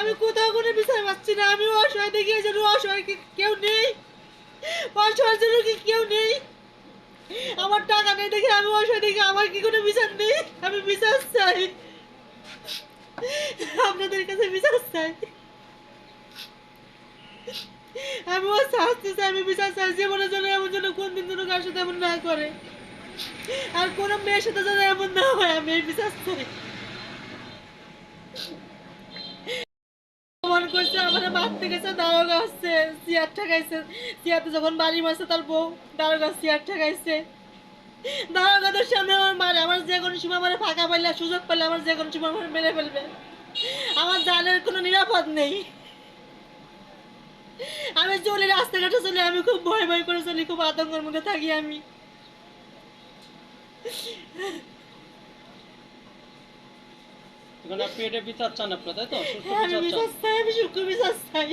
আমি কোথাও কোনো বিষয় পাচ্ছি না আমি অসহায়, দেখি জন্য অসহায় কেউ নেই। অসহায়ের জন্য কি কেউ নেই? আমার টাকা নেই দেখে আমি অসহায়, দেখি আমার কি কোনো বিচার নেই? আমি বিচার চাই। আপনাদের কাছে বিচার চাই। আমি ও শাস্তি চাই, আমি বিচার চাই। জীবনের জন্য এমন জন্য কোন দিন যেন কার সাথে এমন না করে। আর কোনো মেয়ের সাথে যেন এমন না হয়, আমি এই বিচার চাই। করছে আমার মারতে গেছে দারোগা আসছে চেয়ার ঠেকাইছে। চেয়ারতে যখন বাড়ি মারছে, তার বউ দারোগা চেয়ার ঠেকাইছে। দারোগাদের সামনে আমার মারে, আমার যে কোনো সময় আমার ফাঁকা পাইলে, সুযোগ পাইলে আমার যে কোনো সময় আমার মেরে ফেলবে। আমার জানের কোনো নিরাপদ নেই। আমি চলি, রাস্তাঘাটে চলি, আমি খুব ভয় ভয় করে চলি, খুব আতঙ্কের মধ্যে থাকি আমি। এখন আপনি এটা বিচার চান আপনার তাই তো? সুস্থ হ্যাঁ, বিচার চান। আমি সুখ বিচার চাই।